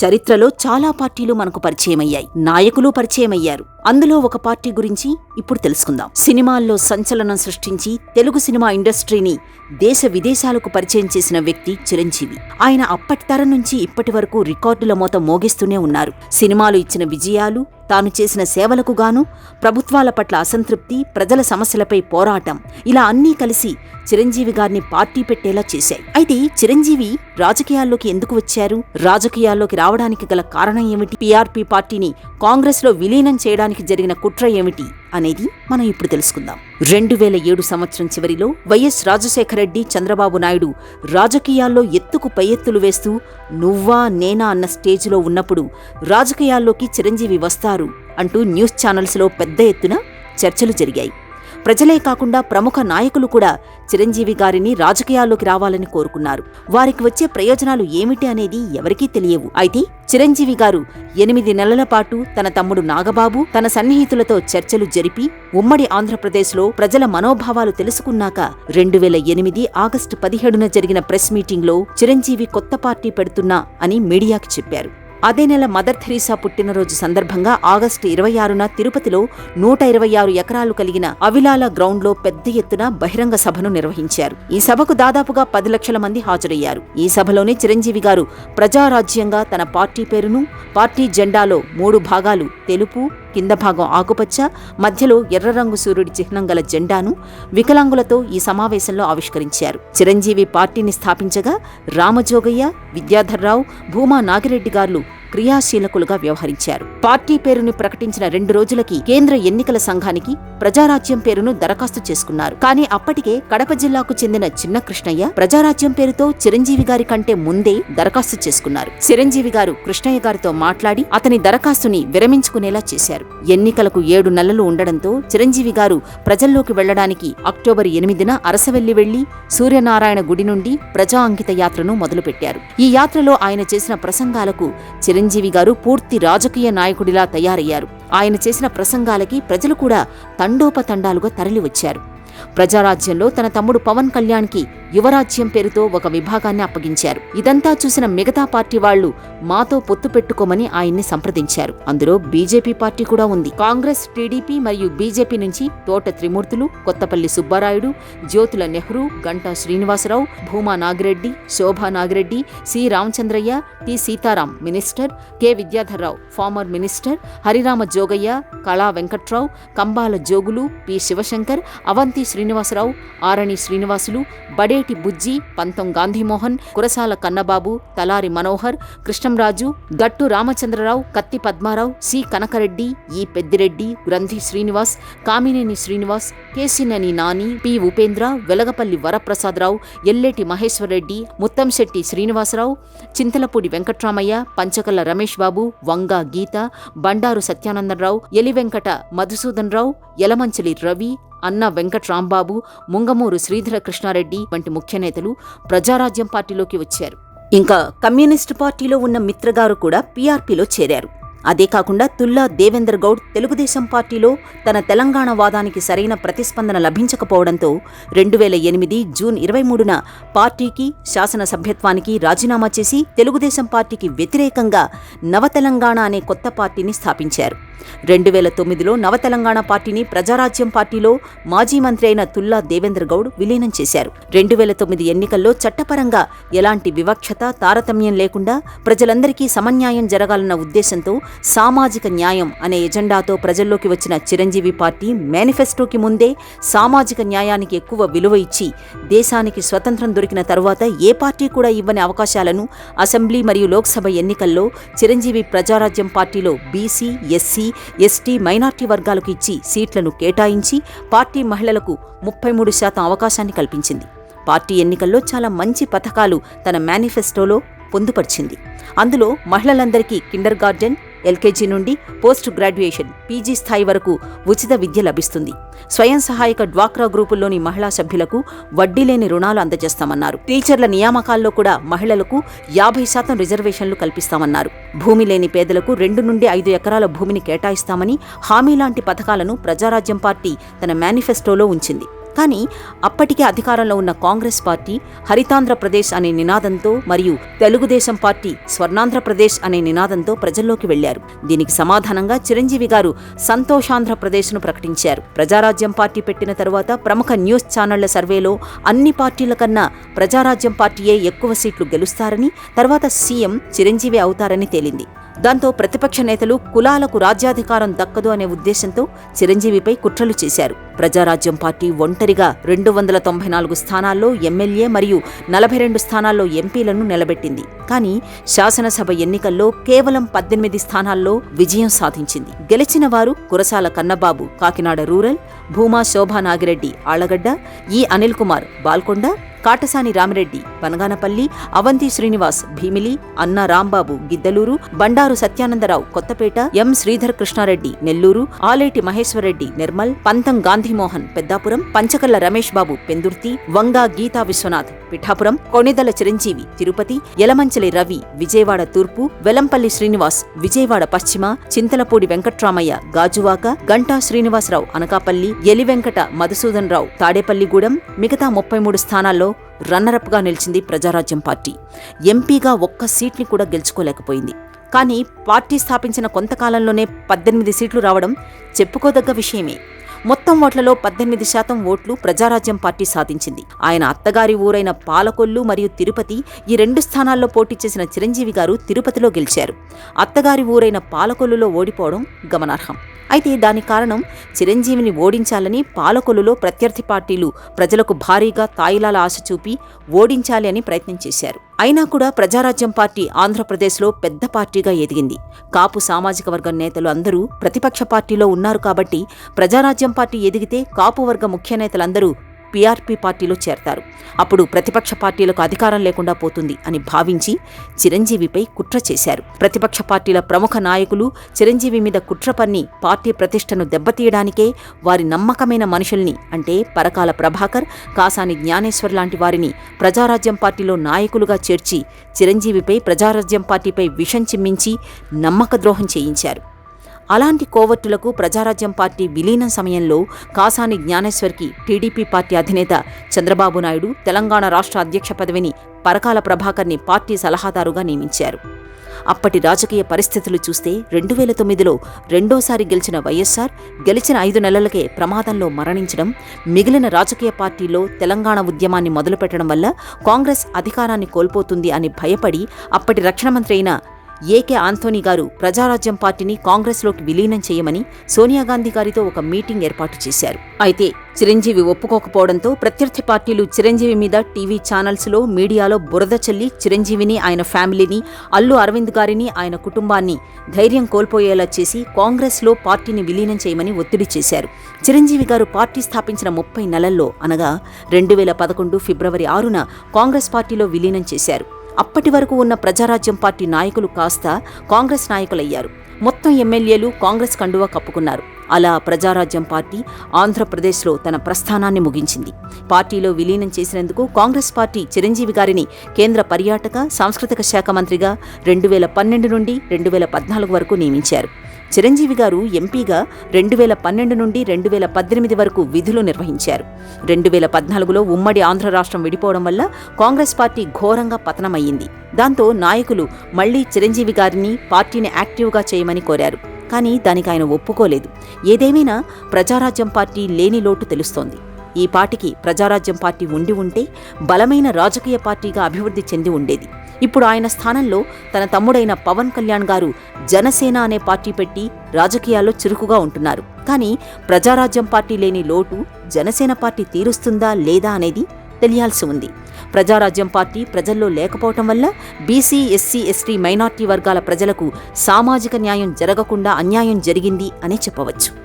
చరిత్రలో చాలా పార్టీలు మనకు పరిచయమయ్యాయి. నాయకులు పరిచయమయ్యారు. అందులో ఒక పార్టీ గురించి ఇప్పుడు తెలుసుకుందాం. సినిమాల్లో సంచలనం సృష్టించి తెలుగు సినిమా ఇండస్ట్రీని దేశ విదేశాలకు పరిచయం చేసిన వ్యక్తి చిరంజీవి. ఆయన అప్పటి తరం నుంచి ఇప్పటి వరకు రికార్డుల మోత మోగిస్తూనే ఉన్నారు. సినిమాలు ఇచ్చిన విజయాలు తాను చేసిన సేవలకు గాను ప్రభుత్వాల పట్ల అసంతృప్తి ప్రజల సమస్యలపై పోరాటం ఇలా అన్నీ కలిసి చిరంజీవి గారిని పార్టీ పెట్టేలా చేశాయి. అయితే చిరంజీవి రాజకీయాల్లోకి ఎందుకు వచ్చారు? రాజకీయాల్లోకి రావడానికి గల కారణం ఏమిటి? పీఆర్పీ పార్టీని కాంగ్రెస్లో విలీనం చేయడానికి జరిగిన కుట్ర ఏమిటి అనేది మనం ఇప్పుడు తెలుసుకుందాం. రెండు వేల ఏడు సంవత్సరం చివరిలో వైఎస్ రాజశేఖర రెడ్డి చంద్రబాబు నాయుడు రాజకీయాల్లో ఎత్తుకు పై ఎత్తులు వేస్తూ నువ్వా నేనా అన్న స్టేజ్లో ఉన్నప్పుడు రాజకీయాల్లోకి చిరంజీవి వస్తారు అంటూ న్యూస్ ఛానల్స్లో పెద్ద ఎత్తున చర్చలు జరిగాయి. ప్రజలే కాకుండా ప్రముఖ నాయకులు కూడా చిరంజీవి గారిని రాజకీయాల్లోకి రావాలని కోరుకున్నారు. వారికి వచ్చే ప్రయోజనాలు ఏమిటి అనేది ఎవరికీ తెలియవు. అయితే చిరంజీవి గారు ఎనిమిది నెలల పాటు తన తమ్ముడు నాగబాబు తన సన్నిహితులతో చర్చలు జరిపి ఉమ్మడి ఆంధ్రప్రదేశ్లో ప్రజల మనోభావాలు తెలుసుకున్నాక రెండు వేల ఎనిమిది ఆగస్టు పదిహేడున జరిగిన ప్రెస్ మీటింగ్లో చిరంజీవి కొత్త పార్టీ పెడుతున్నా అని మీడియాకు చెప్పారు. అదే నెల మదర్ థెరీసా పుట్టినరోజు సందర్భంగా ఆగస్టు ఇరవై ఆరున తిరుపతిలో నూట ఇరవై ఆరు ఎకరాలు కలిగిన అవిలాల గ్రౌండ్లో పెద్ద ఎత్తున బహిరంగ సభను నిర్వహించారు. ఈ సభకు దాదాపుగా పది లక్షల మంది హాజరయ్యారు. ఈ సభలోనే చిరంజీవి గారు ప్రజారాజ్యంగా తన పార్టీ పేరును పార్టీ జెండాలో మూడు భాగాలు తెలుపు కింద భాగం ఆకుపచ్చ మధ్యలో ఎర్ర రంగు సూర్యుడి చిహ్నం గల జెండాను వికలాంగులతో ఈ సమావేశంలో ఆవిష్కరించారు. చిరంజీవి పార్టీని స్థాపించగా రామజోగయ్య విద్యాధర్రావు భూమా నాగిరెడ్డి గారు క్రియాశీలకులుగా వ్యవహరించారు. పార్టీ పేరును ప్రకటించిన రెండు రోజులకి కేంద్ర ఎన్నికల సంఘానికి ప్రజారాజ్యం పేరును దరఖాస్తు చేసుకున్నారు. కానీ అప్పటికే కడప జిల్లాకు చెందిన చిన్న కృష్ణయ్య ప్రజారాజ్యం పేరుతో చిరంజీవి గారి కంటే ముందే దరఖాస్తు చేసుకున్నారు. చిరంజీవి గారు కృష్ణయ్య గారితో మాట్లాడి అతని దరఖాస్తుని విరమించుకునేలా చేశారు. ఎన్నికలకు ఏడు నెలలు ఉండడంతో చిరంజీవి గారు ప్రజల్లోకి వెళ్ళడానికి అక్టోబర్ ఎనిమిదిన అరసవెల్లి వెళ్ళి సూర్యనారాయణ గుడి నుండి ప్రజా అంకిత యాత్రను మొదలుపెట్టారు. ఈ యాత్రలో ఆయన చేసిన ప్రసంగాలకు చిరంజీవి గారు పూర్తి రాజకీయ నాయకుడిలా తయారయ్యారు. ఆయన చేసిన ప్రసంగాలకి ప్రజలు కూడా తండోపతండాలుగా తరలివచ్చారు. ప్రజారాజ్యంలో తన తమ్ముడు పవన్ కళ్యాణ్కి యువరాజ్యం పేరుతో ఒక విభాగాన్ని అప్పగించారు. ఇదంతా చూసిన మిగతా పార్టీ వాళ్ళు మాతో పొత్తు పెట్టుకోమని ఆయన్ని సంప్రదించారు. అందులో బీజేపీ పార్టీ కూడా ఉంది. కాంగ్రెస్ టీడీపీ మరియు బీజేపీ నుంచి Thota Trimurthulu Kothapalli Subbarayudu Jyothula Nehru Ganta Srinivasarao Bhuma Nagireddy Shobha Nagireddy C Ramachandraiah T Sitaram minister K Vidyadharrao former minister Harirama Jogaiah Kala Venkatrao Kambala Jogulu P Sivasankar Avanthi Srinivasarao Arani Srinivasulu Bade Badeti Bujji Pantham Gandhimohan Kurasala Kannababu తలారి మనోహర్ కృష్ణంరాజు గట్టు రామచంద్రరావు కత్తి Padmarao C Kanaka Reddy ఈ Peddireddy Granthi Srinivas Kamineni Srinivas Kesineni Nani P Upendra Velagapalli Varaprasadarao Yelleti Maheshwarreddy Muttamsetti Srinivasarao Chintalapudi Venkatramaiah Panchakalla Ramesh Babu Vanga Geetha Bandaru Satyanandarao ఎలివెంకట Madhusudan Rao Yalamanchili Ravi Anna Venkatrambabu Mungamuru Sridhara Krishna Reddy వంటి ముఖ్య నేతలు ప్రజారాజ్యం పార్టీలోకి వచ్చారు. ఇంకా communist పార్టీలో ఉన్న మిత్రగారు కూడా పీఆర్పీలో చేరారు. అదే కాకుండా తుల్లా దేవేందర్ గౌడ్ తెలుగుదేశం పార్టీలో తన తెలంగాణ వాదానికి సరైన ప్రతిస్పందన లభించకపోవడంతో రెండు వేల ఎనిమిది జూన్ ఇరవై మూడున పార్టీకి శాసనసభ్యత్వానికి రాజీనామా చేసి తెలుగుదేశం పార్టీకి వ్యతిరేకంగా నవతెలంగాణ అనే కొత్త పార్టీని స్థాపించారు. రెండు వేల తొమ్మిదిలో నవతెలంగాణ పార్టీని ప్రజారాజ్యం పార్టీలో మాజీ మంత్రి అయిన తుల్లా దేవేంద్ర గౌడ్ విలీనం చేశారు. రెండు వేల తొమ్మిది ఎన్నికల్లో చట్టపరంగా ఎలాంటి వివక్షత తారతమ్యం లేకుండా ప్రజలందరికీ సమన్యాయం జరగాలన్న ఉద్దేశంతో సామాజిక న్యాయం అనే ఎజెండాతో ప్రజల్లోకి వచ్చిన చిరంజీవి పార్టీ మేనిఫెస్టోకి ముందే సామాజిక న్యాయానికి ఎక్కువ విలువ ఇచ్చి దేశానికి స్వతంత్రం దొరికిన తరువాత ఏ పార్టీ కూడా ఇవ్వని అవకాశాలను అసెంబ్లీ మరియు లోక్సభ ఎన్నికల్లో చిరంజీవి ప్రజారాజ్యం పార్టీలో బీసీ ఎస్సీ ఎస్టీ మైనార్టీ వర్గాలకు ఇచ్చి సీట్లను కేటాయించి పార్టీ మహిళలకు ముప్పై మూడు శాతం అవకాశాన్ని కల్పించింది. పార్టీ ఎన్నికల్లో చాలా మంచి పథకాలు తన మేనిఫెస్టోలో పొందుపరిచింది. అందులో మహిళలందరికీ కిండర్ గార్డెన్ ఎల్కేజీ నుండి పోస్ట్ గ్రాడ్యుయేషన్ పీజీ స్థాయి వరకు ఉచిత విద్య లభిస్తుంది. స్వయం సహాయక డ్వాక్రా గ్రూపుల్లోని మహిళా సభ్యులకు వడ్డీ లేని రుణాలు అందజేస్తామన్నారు. టీచర్ల నియామకాల్లో కూడా మహిళలకు యాభై శాతం రిజర్వేషన్లు కల్పిస్తామన్నారు. భూమి లేని పేదలకు రెండు నుండి ఐదు ఎకరాల భూమిని కేటాయిస్తామని హామీ లాంటి పథకాలను ప్రజారాజ్యం పార్టీ తన మేనిఫెస్టోలో ఉంచింది. కానీ అప్పటికే అధికారంలో ఉన్న కాంగ్రెస్ పార్టీ హరితాంధ్రప్రదేశ్ అనే నినాదంతో మరియు తెలుగుదేశం పార్టీ స్వర్ణాంధ్రప్రదేశ్ అనే నినాదంతో ప్రజల్లోకి వెళ్ళారు దీనికి సమాధానంగా చిరంజీవి గారు సంతోషాంధ్రప్రదేశ్ను ప్రకటించారు. ప్రజారాజ్యం పార్టీ పెట్టిన తరువాత ప్రముఖ న్యూస్ ఛానళ్ళ సర్వేలో అన్ని పార్టీల కన్నా ప్రజారాజ్యం పార్టీయే ఎక్కువ సీట్లు గెలుస్తారని తర్వాత సీఎం చిరంజీవి అవుతారని తేలింది. దాంతో ప్రతిపక్ష నేతలు కులాలకు రాజ్యాధికారం దక్కదు అనే ఉద్దేశంతో చిరంజీవిపై కుట్రలు చేశారు. ప్రజారాజ్యం పార్టీ ఒంటరిగా రెండు వందల తొంభై నాలుగు స్థానాల్లో ఎమ్మెల్యే మరియు నలభై రెండు స్థానాల్లో ఎంపీలను నిలబెట్టింది. కానీ శాసనసభ ఎన్నికల్లో కేవలం పద్దెనిమిది స్థానాల్లో విజయం సాధించింది. గెలిచిన వారు కురసాల కన్నబాబు కాకినాడ రూరల్ భూమా శోభా నాగిరెడ్డి ఆళ్ళగడ్డ ఈ అనిల్ కుమార్ బాల్కొండ కాటసాని రామిరెడ్డి బనగానపల్లి అవంతి శ్రీనివాస్ భీమిలి అన్న రాంబాబు గిద్దలూరు బండారు సత్యానందరావు కొత్తపేట ఎం శ్రీధర్ కృష్ణారెడ్డి నెల్లూరు ఆలేటి మహేశ్వరరెడ్డి నిర్మల్ పంతం గాంధీ మోహన్ పెద్దాపురం పంచకల్ల రమేష్ బాబు పెందుర్తి వంగా గీతా విశ్వనాథ్ పిఠాపురం కొణిదల చిరంజీవి తిరుపతి యలమంచలి రవి విజయవాడ తూర్పు వెలంపల్లి శ్రీనివాస్ విజయవాడ పశ్చిమ చింతలపూడి వెంకట్రామయ్య గాజువాక గంటా శ్రీనివాసరావు అనకాపల్లి ఎలివెంకట మధుసూదన్ రావు తాడేపల్లిగూడెం మిగతా ముప్పై మూడు స్థానాల్లో రన్నరప్గా నిలిచింది ప్రజారాజ్యం పార్టీ. ఎంపీగా ఒక్క సీట్ని కూడా గెలుచుకోలేకపోయింది. కానీ పార్టీ స్థాపించిన కొంతకాలంలోనే పద్దెనిమిది సీట్లు రావడం చెప్పుకోదగ్గ విషయమే. మొత్తం ఓట్లలో పద్దెనిమిది శాతం ఓట్లు ప్రజారాజ్యం పార్టీ సాధించింది. ఆయన అత్తగారి ఊరైన పాలకొల్లు మరియు తిరుపతి ఈ రెండు స్థానాల్లో పోటీ చేసిన చిరంజీవి గారు తిరుపతిలో గెలిచారు. అత్తగారి ఊరైన పాలకొల్లులో ఓడిపోవడం గమనార్హం. అయితే దాని కారణం చిరంజీవిని ఓడించాలని పాలకొల్లులో ప్రత్యర్థి పార్టీలు ప్రజలకు భారీగా తాయిలాల ఆశ చూపి ఓడించాలి అని ప్రయత్నం చేశారు. అయినా కూడా ప్రజారాజ్యం పార్టీ ఆంధ్రప్రదేశ్లో పెద్ద పార్టీగా ఎదిగింది. కాపు సామాజిక వర్గం నేతలు అందరూ ప్రతిపక్ష పార్టీలో ఉన్నారు కాబట్టి ప్రజారాజ్యం పార్టీ ఎదిగితే కాపు వర్గ ముఖ్య నేతలందరూ పీఆర్పీ పార్టీలో చేరతారు. అప్పుడు ప్రతిపక్ష పార్టీలకు అధికారం లేకుండా పోతుంది అని భావించి చిరంజీవిపై కుట్ర చేశారు. ప్రతిపక్ష పార్టీల ప్రముఖ నాయకులు చిరంజీవి మీద కుట్ర పన్ని పార్టీ ప్రతిష్టను దెబ్బతీయడానికే వారి నమ్మకమైన మనుషుల్ని అంటే పరకాల ప్రభాకర్ కాసాని జ్ఞానేశ్వర్ లాంటి వారిని ప్రజారాజ్యం పార్టీలో నాయకులుగా చేర్చి చిరంజీవిపై ప్రజారాజ్యం పార్టీపై విషం చిమ్మించి నమ్మక ద్రోహం చేయించారు. అలాంటి కోవట్టులకు ప్రజారాజ్యం పార్టీ విలీనం సమయంలో కాసాని జ్ఞానేశ్వర్కి టీడీపీ పార్టీ అధినేత చంద్రబాబు నాయుడు తెలంగాణ రాష్ట్ర అధ్యక్ష పదవిని పరకాల ప్రభాకర్ని పార్టీ సలహాదారుగా నియమించారు. అప్పటి రాజకీయ పరిస్థితులు చూస్తే రెండు వేల తొమ్మిదిలో రెండోసారి గెలిచిన వైఎస్సార్ గెలిచిన ఐదు నెలలకే ప్రమాదంలో మరణించడం మిగిలిన రాజకీయ పార్టీలో తెలంగాణ ఉద్యమాన్ని మొదలుపెట్టడం వల్ల కాంగ్రెస్ అధికారాన్ని కోల్పోతుంది అని భయపడి అప్పటి రక్షణ మంత్రి అయిన ఏకే ఆంథోనీ గారు ప్రజారాజ్యం పార్టీని కాంగ్రెస్లోకి విలీనం చేయమని సోనియా గాంధీ గారితో ఒక మీటింగ్ ఏర్పాటు చేశారు. అయితే చిరంజీవి ఒప్పుకోకపోవడంతో ప్రత్యర్థి పార్టీలు చిరంజీవి మీద టీవీ ఛానల్స్లో మీడియాలో బురద చల్లి చిరంజీవిని ఆయన ఫ్యామిలీని అల్లు అరవింద్ గారిని ఆయన కుటుంబాన్ని ధైర్యం కోల్పోయేలా చేసి కాంగ్రెస్లో పార్టీని విలీనం చేయమని ఒత్తిడి చేశారు. చిరంజీవి గారు పార్టీ స్థాపించిన ముప్పై నెలల్లో అనగా రెండు వేల పదకొండు ఫిబ్రవరి ఆరున కాంగ్రెస్ పార్టీలో విలీనం చేశారు. అప్పటి వరకు ఉన్న ప్రజారాజ్యం పార్టీ నాయకులు కాస్త కాంగ్రెస్ నాయకులయ్యారు. మొత్తం ఎమ్మెల్యేలు కాంగ్రెస్ కండువా కప్పుకున్నారు. అలా ప్రజారాజ్యం పార్టీ ఆంధ్రప్రదేశ్లో తన ప్రస్థానాన్ని ముగించింది. పార్టీలో విలీనం చేసినందుకు కాంగ్రెస్ పార్టీ చిరంజీవి గారిని కేంద్ర పర్యాటక సాంస్కృతిక శాఖ మంత్రిగా రెండు వేల పన్నెండు నుండి రెండు వేల పద్నాలుగు వరకు నియమించారు. చిరంజీవి గారు ఎంపీగా రెండు వేల పన్నెండు నుండి రెండు వేల పద్దెనిమిది వరకు విధులు నిర్వహించారు. రెండు వేల పద్నాలుగులో ఉమ్మడి ఆంధ్ర రాష్ట్రం విడిపోవడం వల్ల కాంగ్రెస్ పార్టీ ఘోరంగా పతనమయ్యింది. దాంతో నాయకులు మళ్ళీ చిరంజీవి గారిని పార్టీని యాక్టివ్గా చేయమని కోరారు. కానీ దానికి ఆయన ఒప్పుకోలేదు. ఏదేమైనా ప్రజారాజ్యం పార్టీ లేని లోటు తెలుస్తోంది. ఈ పార్టీకి ప్రజారాజ్యం పార్టీ ఉండి ఉంటే బలమైన రాజకీయ పార్టీగా అభివృద్ధి చెంది ఉండేది. ఇప్పుడు ఆయన స్థానంలో తన తమ్ముడైన పవన్ కళ్యాణ్ గారు జనసేన అనే పార్టీ పెట్టి రాజకీయాల్లో చురుకుగా ఉంటున్నారు. కానీ ప్రజారాజ్యం పార్టీ లేని లోటు జనసేన పార్టీ తీరుస్తుందా లేదా అనేది తెలియాల్సి ఉంది. ప్రజారాజ్యం పార్టీ ప్రజల్లో లేకపోవటం వల్ల బీసీ ఎస్సీ ఎస్టీ మైనార్టీ వర్గాల ప్రజలకు సామాజిక న్యాయం జరగకుండా అన్యాయం జరిగింది అనే చెప్పవచ్చు.